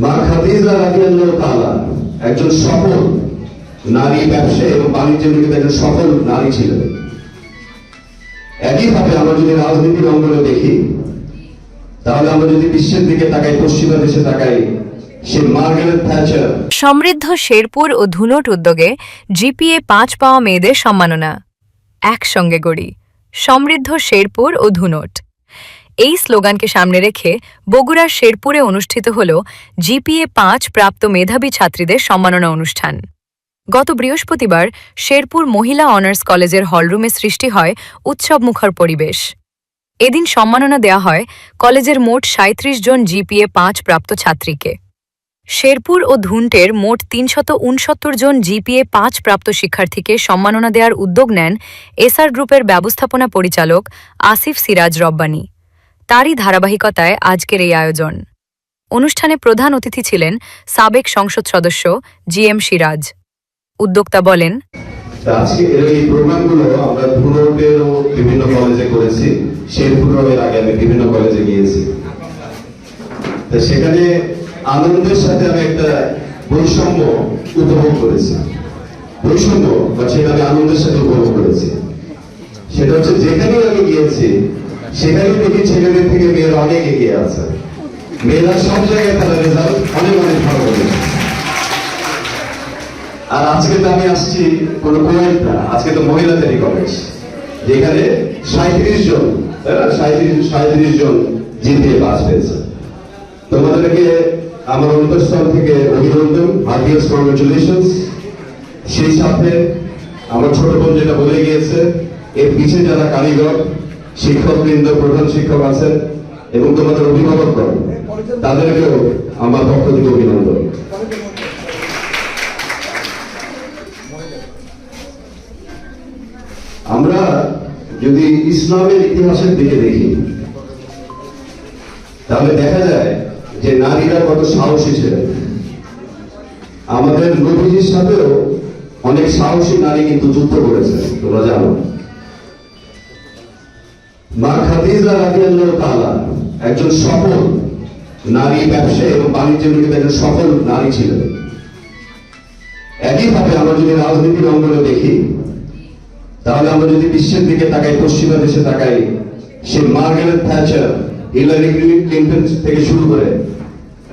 মা খাদিজা একজন সফল নারী ব্যবসায়ী এবং একজন সফল নারী ছিলেন। একইভাবে আমরা যদি রাজনীতির অঙ্গনে দেখি, তাহলে আমরা যদি বিশ্বের দিকে তাকাই পশ্চিমা দেশে তাকাই সমৃদ্ধ শেরপুর ও ধুনট উদ্যোগে জিপিএ পাঁচ পাওয়া মেয়েদের সম্মাননা। একসঙ্গে গড়ি সমৃদ্ধ শেরপুর ও ধুনট। এই স্লোগানকে সামনে রেখে বগুড়ার শেরপুরে অনুষ্ঠিত হল জিপিএ পাঁচ প্রাপ্ত মেধাবী ছাত্রীদের সম্মাননা অনুষ্ঠান। গত বৃহস্পতিবার শেরপুর মহিলা অনার্স কলেজের হলরুমে সৃষ্টি হয় উৎসবমুখর পরিবেশ। এদিন সম্মাননা দেয়া হয় কলেজের মোট সাঁত্রিশ জন জিপিএ পাঁচ প্রাপ্ত ছাত্রীকে। শেরপুর ও ধুন্টের মোট তিনশত উনসত্তর জন জিপিএ পাঁচ প্রাপ্ত শিক্ষার্থীকে সম্মাননা দেওয়ার উদ্যোগ নেন এসআর গ্রুপের ব্যবস্থাপনা পরিচালক আসিফ সিরাজ রব্বানী। তারই ধারাবাহিকতায় আজকের এই আয়োজন। অনুষ্ঠানে প্রধান অতিথি ছিলেন সাবেক সংসদ সদস্য জি এম সিরাজ। উদ্যোক্তা বলেন সেখানে আনন্দের সাথে আমি একটা বৈষম্য উপভোগ করেছি। বৈষম্য বা আনন্দের সাথে উপভোগ করেছি। সেটা হচ্ছে আমি গিয়েছি সেখানে দেখি ছেলেদের থেকে মেয়েরা অনেক এগিয়ে আছে। মেয়েরা সব জায়গায় তারা রেজাল্ট অনেক অনেক ভালো করেছে আর আজকে তো আমি আসছি কোনো কোয়েট আজকে তো মহিলাদেরই কলেজ যেখানে সাঁত্রিশ জন সাঁত্রিশ জন জিপিএ পাস পেয়েছে তোমাদেরকে আমার অন্তঃস্থল থেকে অভিনন্দন হার্টিয়াস কংগ্রেচুলেশনস সেই সাথে আমার ছোট বোন যেটা বলে গিয়েছে, এর পিছে যারা কারিগর শিক্ষকবৃন্দ, প্রধান শিক্ষক আছেন এবং তোমাদের অভিভাবকগণ তাদেরকেও আমার পক্ষ থেকে অভিনন্দন। আমরা যদি ইসলামের ইতিহাসের দিকে দেখি, তাহলে দেখা যায় যে নারীরা কত সাহসী ছিলেন। আমাদের নবীজির সাথেও অনেক সাহসী নারী কিন্তু যুদ্ধ করেছে তোমরা জানো। মা খাদিজা রাদিয়াল্লাহু তাআলা একজন সফল নারী ব্যবসায়ী এবং বাণিজ্য একজন সফল নারী ছিলেন। আমরা যদি রাজনীতির অঙ্গনে দেখি, তাহলে আমরা যদি বিশ্বের দিকে তাকাই, পশ্চিমা দেশে তাকাই, সে মার্গারেট থ্যাচার, হিলারি থেকে শুরু করে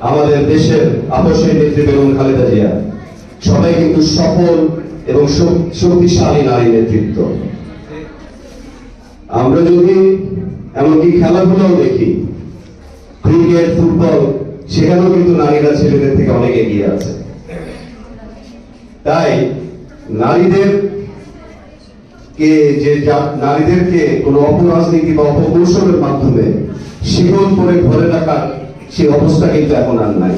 আমাদের দেশের আপসের নেত্রী বেগম খালেদা জিয়া, সবাই কিন্তু সফল এবং শক্তিশালী নারী নেতৃত্ব। আমরা যদি এমনকি খেলাধুলাও দেখি ক্রিকেট ফুটবল সেখানেও কিন্তু নারীরা ছেলেদের থেকে অনেক এগিয়ে আছে। তাই নারীদের কে যে নারীদেরকে কোন অপরাজনীতি বা অপকৌশলের মাধ্যমে শিকল করে ঘরে রাখার সেই অবস্থা কিন্তু এখন আর নাই।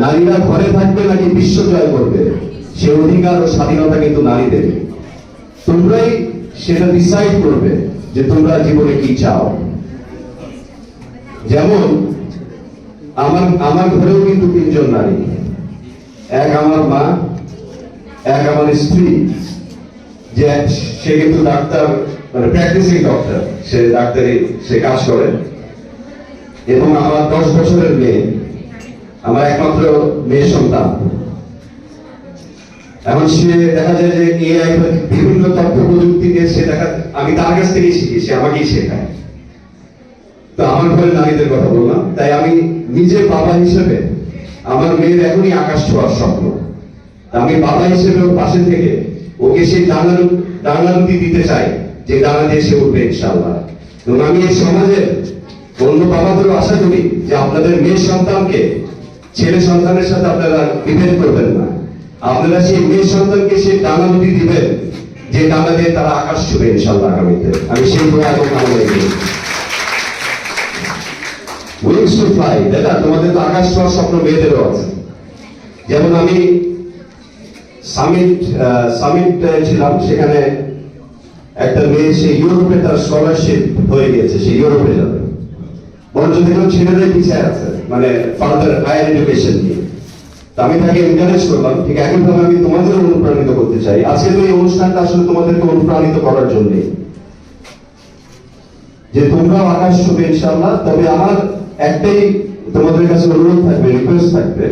নারীরা ঘরে থাকবে নাকি বিশ্ব জয় করবে, সে অধিকার ও স্বাধীনতা কিন্তু নারীদের। তোমরাই সেটা ডিসাইড করবে যে তোমরা জীবনে কি চাও। যেমন, আমার আমার ঘরেও কিন্তু তিনজন নারী। এক আমার মা, এক আমার স্ত্রী, যে সে কিন্তু ডাক্তার মানে প্র্যাকটিসিং ডক্টর সে ডাক্তারি, সে কাজ করে। এবং আমার দশ বছরের মেয়ে, আমার একমাত্র মেয়ে সন্তান। এখন সে দেখা যায় যে এআই বিভিন্ন তথ্য প্রযুক্তি দিয়ে সে দেখা, আমি তার কাছ থেকেই শিখি, সে আমাকেই শেখায়। তো আমার ঘরে নারীদের কথা বললাম, তাই আমি নিজে বাবা হিসেবে, আমার মেয়ের এখনই আকাশ ছোঁয়ার স্বপ্ন। আমি বাবা হিসেবে ওর পাশে থেকে ওকে সেই ডানা ডানারুটি দিতে চাই, যে ডানা দিয়ে সে উঠবে ইনশাআল্লাহ। এবং আমি এই সমাজের অন্য বাবাদেরও আশা করি যে আপনাদের মেয়ে সন্তানকে ছেলে সন্তানের সাথে আপনারা বিভেদ করবেন না। আপনারা সেই মেয়ে সন্তানকে সেই ডানারুটি দিবেন, যে ডানা দিয়ে তারা আকাশ ছুবে ইনশাআল্লাহ আগামীতে। আমি সেই দোয়া কামনা করি উইংস টু ফ্লাই তোমাদের তো আকাশ ছোঁয়ার স্বপ্ন মেয়েদেরও আছে। যেমন আমি সামিট সামিট ছিলাম, সেখানে একটা মেয়ে, সে ইউরোপে তার স্কলারশিপ হয়ে গিয়েছে, সে ইউরোপে যাবে। বরঞ্চ দেখলাম ছেলেদের পিছিয়ে আছে মানে ফার্দার হায়ার এডুকেশন নিয়ে। আমি তাকে এনকারেজ করলাম, ঠিক একইভাবে আমি তোমাদের অনুপ্রাণিত করতে চাই। আজকে তো এই অনুষ্ঠানটা আসলে তোমাদেরকে অনুপ্রাণিত করার জন্যই যে তোমরাও আকাশ ছবি ইনশাআল্লাহ, তবে আমার একটাই তোমাদের কাছে অনুরোধ থাকবে রিকোয়েস্ট থাকবে,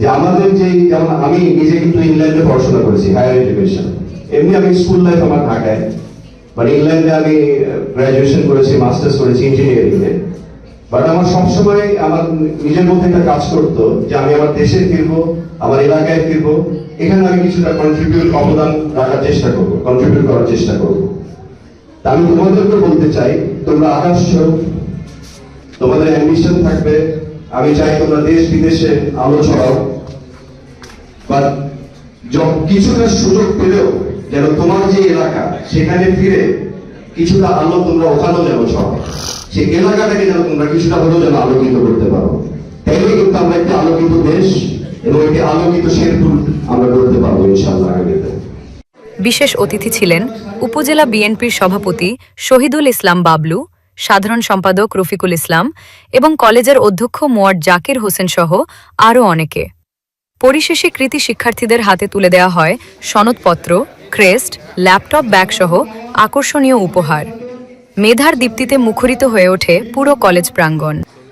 যে আমাদের যে যেমন আমি নিজে কিন্তু ইংল্যান্ডে পড়াশোনা করেছি হায়ার এডুকেশন এমনি আমি স্কুল লাইফ আমার ঢাকায়। বাট ইংল্যান্ডে আমি গ্রাজুয়েশন করেছি মাস্টার্স করেছি ইঞ্জিনিয়ারিং এ। বাট আমার সবসময় আমার নিজের মধ্যে একটা কাজ করতো যে আমি আমার দেশে ফিরবো, আমার এলাকায় ফিরবো, এখানে আমি কিছুটা কন্ট্রিবিউট অবদান রাখার চেষ্টা করব কন্ট্রিবিউট করার চেষ্টা করব। আমি তোমাদেরকে বলতে চাই, তোমরা আকাশ তোমাদের অ্যাম্বিশন থাকবে, আমি চাই তোমরা দেশ বিদেশে আলো ছড়াও। বাট কিছুটা সুযোগ পেলেও যেন তোমার যে এলাকা, সেখানে ফিরে কিছুটা আলো তোমরা ওখানেও যেন ছড়াও। সেই এলাকাটাকে যেন তোমরা কিছুটা হলেও যেন আলোকিত করতে পারো। তাইলে কিন্তু আমরা একটি আলোকিত দেশ এবং একটি আলোকিত শেরপুর আমরা করতে পারব ইনশাআল্লাহ আগামীতে বিশেষ অতিথি ছিলেন উপজেলা বিএনপির সভাপতি শহীদুল ইসলাম বাবলু, সাধারণ সম্পাদক রফিকুল ইসলাম এবং কলেজের অধ্যক্ষ মোয়ার জাকির হোসেন সহ আরও অনেকে। পরিশেষে কৃতি শিক্ষার্থীদের হাতে তুলে দেওয়া হয় সনদপত্র, ক্রেস্ট, ল্যাপটপ ব্যাগ সহ আকর্ষণীয় উপহার। মেধার দীপ্তিতে মুখরিত হয়ে ওঠে পুরো কলেজ প্রাঙ্গণ।